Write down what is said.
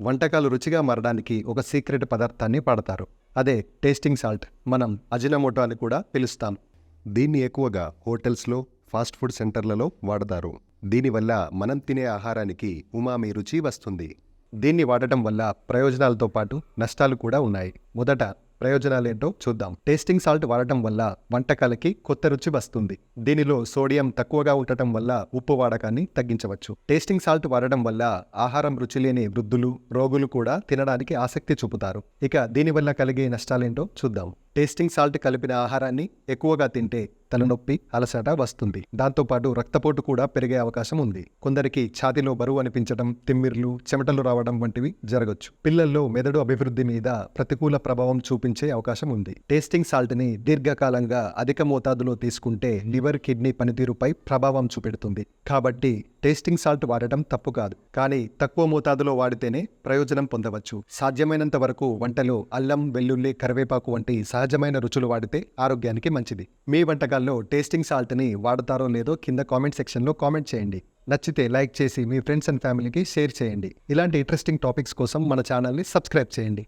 వంటకాలు రుచిగా మారడానికి ఒక సీక్రెట్ పదార్థాన్ని పాడతారు అదే టేస్టింగ్ సాల్ట్. మనం అజినమోటో అని కూడా పిలుస్తాం. దీన్ని ఎక్కువగా హోటల్స్లో ఫాస్ట్ ఫుడ్ సెంటర్లలో వాడతారు. దీనివల్ల మనం తినే ఆహారానికి ఉమామి రుచి వస్తుంది. దీన్ని వాడటం వల్ల ప్రయోజనాలతో పాటు నష్టాలు కూడా ఉన్నాయి. మొదట ప్రయోజనాలేంటో చూద్దాం. టేస్టింగ్ సాల్ట్ వాడటం వల్ల వంటకాలకి కొత్త రుచి వస్తుంది. దీనిలో సోడియం తక్కువగా ఉండటం వల్ల ఉప్పు వాడకాన్ని తగ్గించవచ్చు. టేస్టింగ్ సాల్ట్ వాడటం వల్ల ఆహారం రుచి లేని వృద్ధులు రోగులు కూడా తినడానికి ఆసక్తి చూపుతారు. ఇక దీనివల్ల కలిగే నష్టాలేంటో చూద్దాం. టేస్టింగ్ సాల్ట్ కలిపిన ఆహారాన్ని ఎక్కువగా తింటే తలనొప్పి అలసట వస్తుంది. దాంతోపాటు రక్తపోటు కూడా పెరిగే అవకాశం ఉంది. కొందరికి ఛాతిలో బరువు అనిపించడం తిమ్మిర్లు చెమటలు రావడం వంటివి జరగచ్చు. పిల్లల్లో మెదడు అభివృద్ధి మీద ప్రతికూల ప్రభావం చూపించే అవకాశం ఉంది. టేస్టింగ్ సాల్ట్ని దీర్ఘకాలంగా అధిక మోతాదులో తీసుకుంటే లివర్ కిడ్నీ పనితీరుపై ప్రభావం చూపెడుతుంది. కాబట్టి టేస్టింగ్ సాల్ట్ వాడటం తప్పు కాదు. కానీ తక్కువ మోతాదులో వాడితేనే ప్రయోజనం పొందవచ్చు. సాధ్యమైనంత వరకు వంటలో అల్లం వెల్లుల్లి కరివేపాకు వంటి సహజమైన రుచులు వాడితే ఆరోగ్యానికి మంచిది. మీ వంటకాల్లో టేస్టింగ్ సాల్ట్ని వాడతారో లేదో కింద కామెంట్ సెక్షన్లో కామెంట్ చేయండి. నచ్చితే లైక్ చేసి మీ ఫ్రెండ్స్ అండ్ ఫ్యామిలీకి షేర్ చేయండి. ఇలాంటి ఇంట్రెస్టింగ్ టాపిక్స్ కోసం మన ఛానల్ని సబ్స్క్రైబ్ చేయండి.